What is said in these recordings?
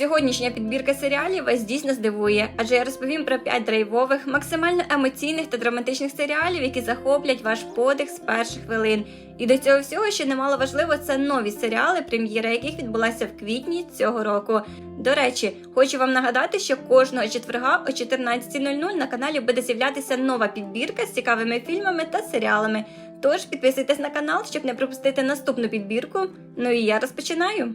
Сьогоднішня підбірка серіалів вас дійсно здивує, адже я розповім про 5 драйвових, максимально емоційних та драматичних серіалів, які захоплять ваш подих з перших хвилин. І до цього всього ще немало важливо, це нові серіали, прем'єра яких відбулася в квітні цього року. До речі, хочу вам нагадати, що кожного четверга о 14.00 на каналі буде з'являтися нова підбірка з цікавими фільмами та серіалами. Тож підписуйтесь на канал, щоб не пропустити наступну підбірку. Ну і я розпочинаю.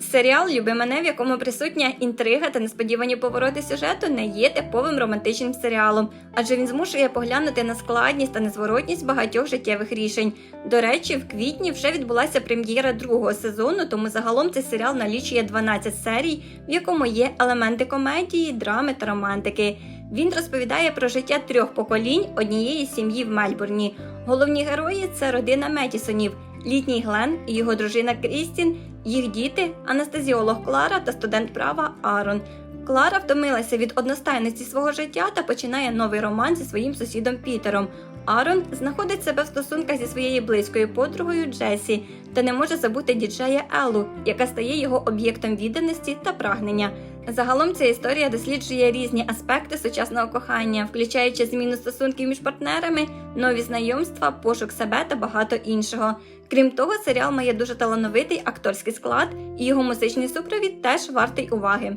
Серіал Люби мене, в якому присутня інтрига та несподівані повороти сюжету, не є типовим романтичним серіалом, адже він змушує поглянути на складність та незворотність багатьох життєвих рішень. До речі, в квітні вже відбулася прем'єра другого сезону, тому загалом цей серіал налічує 12 серій, в якому є елементи комедії, драми та романтики. Він розповідає про життя трьох поколінь однієї сім'ї в Мельбурні. Головні герої це родина Метісонів, літній Глен і його дружина Крістін, їх діти, анестезіолог Клара та студент права Арон. Клара втомилася від одностайності свого життя та починає новий роман зі своїм сусідом Пітером. Арон знаходить себе в стосунках зі своєю близькою подругою Джесі та не може забути діджея Еллу, яка стає його об'єктом відданості та прагнення. Загалом ця історія досліджує різні аспекти сучасного кохання, включаючи зміну стосунків між партнерами, нові знайомства, пошук себе та багато іншого. Крім того, серіал має дуже талановитий акторський склад, і його музичний супровід теж вартий уваги.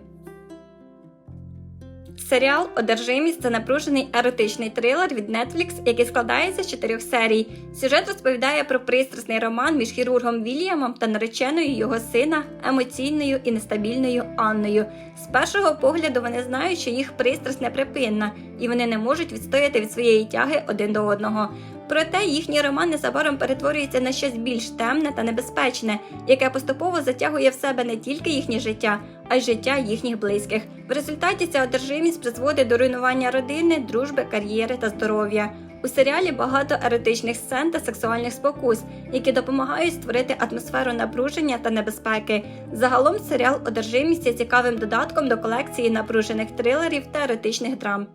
Серіал Одержимість це напружений еротичний трилер від Netflix, який складається з чотирьох серій. Сюжет розповідає про пристрасний роман між хірургом Вільямом та нареченою його сина, емоційною і нестабільною Анною. З першого погляду вони знають, що їх пристрасть неприпинна, і вони не можуть відстояти від своєї тяги один до одного. Проте їхній роман незабаром перетворюється на щось більш темне та небезпечне, яке поступово затягує в себе не тільки їхнє життя, а й життя їхніх близьких. В результаті ця одержимість призводить до руйнування родини, дружби, кар'єри та здоров'я. У серіалі багато еротичних сцен та сексуальних спокус, які допомагають створити атмосферу напруження та небезпеки. Загалом серіал Одержимість є цікавим додатком до колекції напружених трилерів та еротичних драм.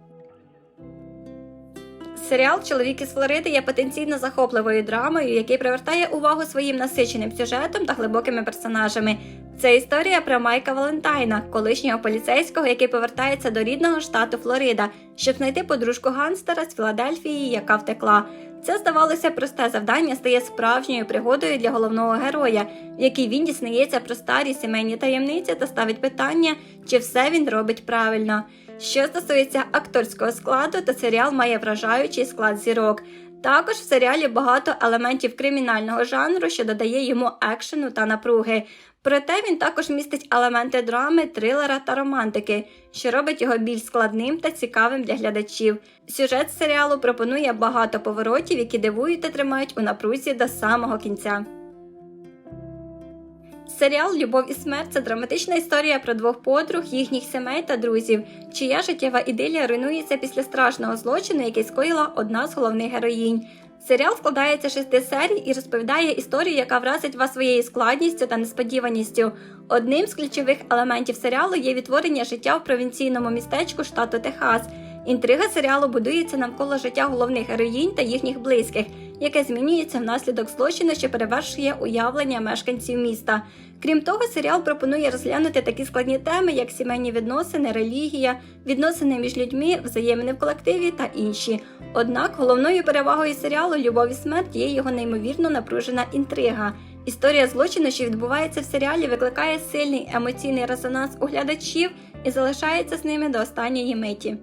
Серіал Чоловік із Флориди є потенційно захопливою драмою, який привертає увагу своїм насиченим сюжетом та глибокими персонажами. Це історія про Майка Валентайна, колишнього поліцейського, який повертається до рідного штату Флорида, щоб знайти подружку ганстера з Філадельфії, яка втекла. Це здавалося просте завдання стає справжньою пригодою для головного героя, в якій він дізнається про старі сімейні таємниці та ставить питання, чи все він робить правильно. Що стосується акторського складу, то серіал має вражаючий склад зірок. Також в серіалі багато елементів кримінального жанру, що додає йому екшену та напруги. Проте він також містить елементи драми, трилера та романтики, що робить його більш складним та цікавим для глядачів. Сюжет серіалу пропонує багато поворотів, які дивують та тримають у напрузі до самого кінця. Серіал Любов і смерть це драматична історія про двох подруг, їхніх сімей та друзів, чия життєва ідилія руйнується після страшного злочину, який скоїла одна з головних героїнь. Серіал складається з шести серій і розповідає історію, яка вразить вас своєю складністю та несподіваністю. Одним з ключових елементів серіалу є відтворення життя в провінційному містечку штату Техас. Інтрига серіалу будується навколо життя головних героїнь та їхніх близьких, яке змінюється внаслідок злочину, що перевершує уявлення мешканців міста. Крім того, серіал пропонує розглянути такі складні теми, як сімейні відносини, релігія, відносини між людьми, взаємини в колективі та інші. Однак головною перевагою серіалу Любов і смерть є його неймовірно напружена інтрига. Історія злочину, що відбувається в серіалі, викликає сильний емоційний резонанс у глядачів і залишається з ними до останньої миті.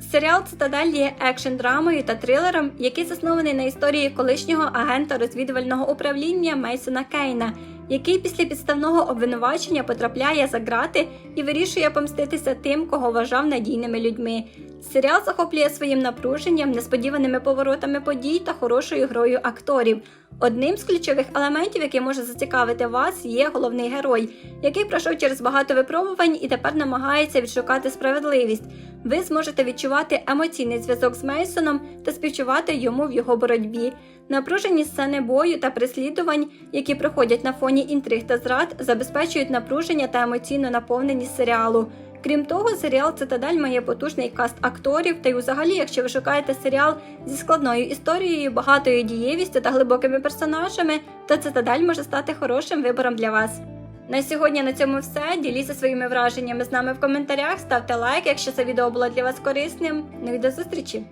Серіал Цитадель є екшн-драмою та трилером, який заснований на історії колишнього агента розвідувального управління Мейсона Кейна, який після підставного обвинувачення потрапляє за грати і вирішує помститися тим, кого вважав надійними людьми. Серіал захоплює своїм напруженням, несподіваними поворотами подій та хорошою грою акторів. Одним з ключових елементів, який може зацікавити вас, є головний герой, який пройшов через багато випробувань і тепер намагається відшукати справедливість. Ви зможете відчувати емоційний зв'язок з Мейсоном та співчувати йому в його боротьбі. Напружені сцени бою та переслідувань, які проходять на фоні інтриг та зрад, забезпечують напруження та емоційну наповненість серіалу. Крім того, серіал Цитадель має потужний каст акторів, та й взагалі, якщо ви шукаєте серіал зі складною історією, багатою дієвістю та глибокими персонажами, то Цитадель може стати хорошим вибором для вас. На сьогодні на цьому все. Діліться своїми враженнями з нами в коментарях, ставте лайк, якщо це відео було для вас корисним. Ну і до зустрічі!